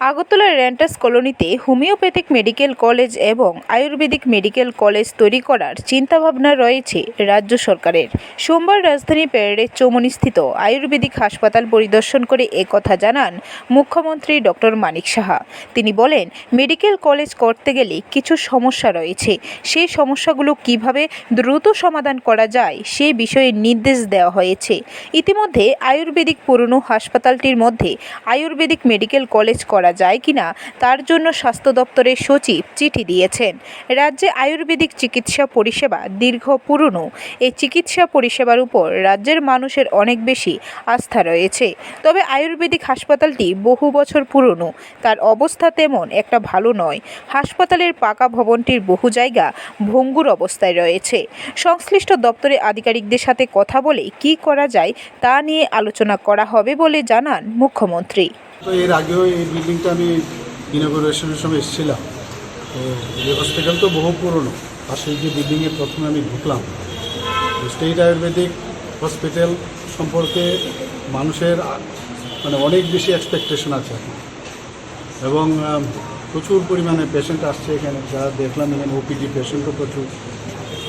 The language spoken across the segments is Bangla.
আগরতলার র্যান্টাস কলোনিতে হোমিওপ্যাথিক মেডিকেল কলেজ এবং আয়ুর্বেদিক মেডিকেল কলেজ তৈরি করার চিন্তাভাবনা রয়েছে রাজ্য সরকারের। সোমবার রাজধানী প্যারেডের চৌমনিস্থিত আয়ুর্বেদিক হাসপাতাল পরিদর্শন করে একথা জানান মুখ্যমন্ত্রী ডক্টর মানিক সাহা। তিনি বলেন, মেডিকেল কলেজ করতে গেলে কিছু সমস্যা রয়েছে। সেই সমস্যাগুলো কীভাবে দ্রুত সমাধান করা যায় সে বিষয়ে নির্দেশ দেওয়া হয়েছে। ইতিমধ্যে আয়ুর্বেদিক পুরনো হাসপাতালটির মধ্যে আয়ুর্বেদিক মেডিকেল কলেজ করা যায় কিনা তার জন্য স্বাস্থ্য দপ্তরের সচিব চিঠি দিয়েছেন। রাজ্যে আয়ুর্বেদিক চিকিৎসা পরিষেবা দীর্ঘ পুরনো। এই চিকিৎসা পরিষেবার উপর রাজ্যের মানুষের অনেক বেশি আস্থা রয়েছে। তবে আয়ুর্বেদিক হাসপাতালটি বহু বছর পুরনো। তার অবস্থা তেমন একটা ভালো নয়। হাসপাতালের পাকা ভবনটির বহু জায়গা ভঙ্গুর অবস্থায় রয়েছে। সংশ্লিষ্ট দপ্তরের আধিকারিকদের সাথে কথা বলে কি করা যায় তা নিয়ে আলোচনা করা হবে বলে জানান মুখ্যমন্ত্রী। তো এর আগেও এই বিল্ডিংটা আমি ইনগুরেশনের সময় এসেছিলাম। তো এই হসপিটাল তো বহু পুরনো, আর সেই যে বিল্ডিংয়ে প্রথমে আমি ঢুকলাম। স্টেট আয়ুর্বেদিক হসপিটাল সম্পর্কে মানুষের মানে অনেক বেশি এক্সপেকটেশন আছে এখন। এবং প্রচুর পরিমাণে পেশেন্ট আসছে এখানে। যা দেখলাম এখানে ওপিডি পেশেন্টও প্রচুর।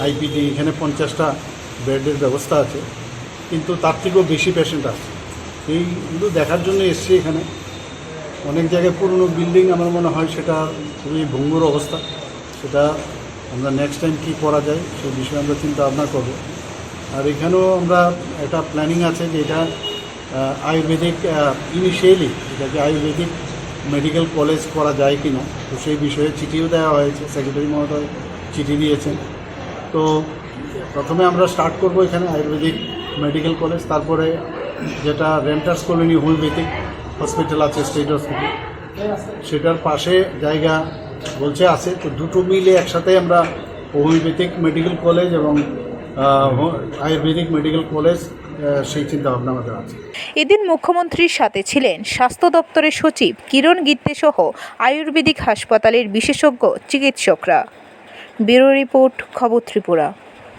আইপিডি এখানে পঞ্চাশটা বেডের ব্যবস্থা আছে। কিন্তু তার থেকেও বেশি পেশেন্ট আসছে। এইগুলো দেখার জন্য এসছি এখানে। অনেক জায়গায় পুরনো বিল্ডিং আমার মনে হয় সেটা খুবই ভঙ্গুর অবস্থা। সেটা আমরা নেক্সট টাইম কী করা যায় সেই বিষয়ে আমরা চিন্তা ভাবনা করব। আর এখানেও আমরা একটা প্ল্যানিং আছে যে এটা আয়ুর্বেদিক ইনিশিয়ালি এটাকে আয়ুর্বেদিক মেডিকেল কলেজ করা যায় কি না তো সেই বিষয়ে চিঠিও দেওয়া হয়েছে। সেক্রেটারি মহোদয় চিঠি দিয়েছেন। তো প্রথমে আমরা স্টার্ট করব এখানে আয়ুর্বেদিক মেডিকেল কলেজ তারপরে যেটা রেন্টার্স কলোনি হোমিওপ্যাথিক হসপিটাল আছে স্টেট হসপিটাল সেটার পাশে জায়গা বলছে আছে, তো দুটো মিলে একসাথে আমরা হোমিওপ্যাথিক মেডিকেল কলেজ এবং আয়ুর্বেদিক মেডিকেল কলেজ সেই চিন্তা ভাবনা আমাদের আছে। এদিন মুখ্যমন্ত্রীর সাথে ছিলেন স্বাস্থ্য দপ্তরের সচিব কিরণ গিত্তে সহ আয়ুর্বেদিক হাসপাতালের বিশেষজ্ঞ চিকিৎসকরা। ব্যুরো রিপোর্ট, খবর ত্রিপুরা।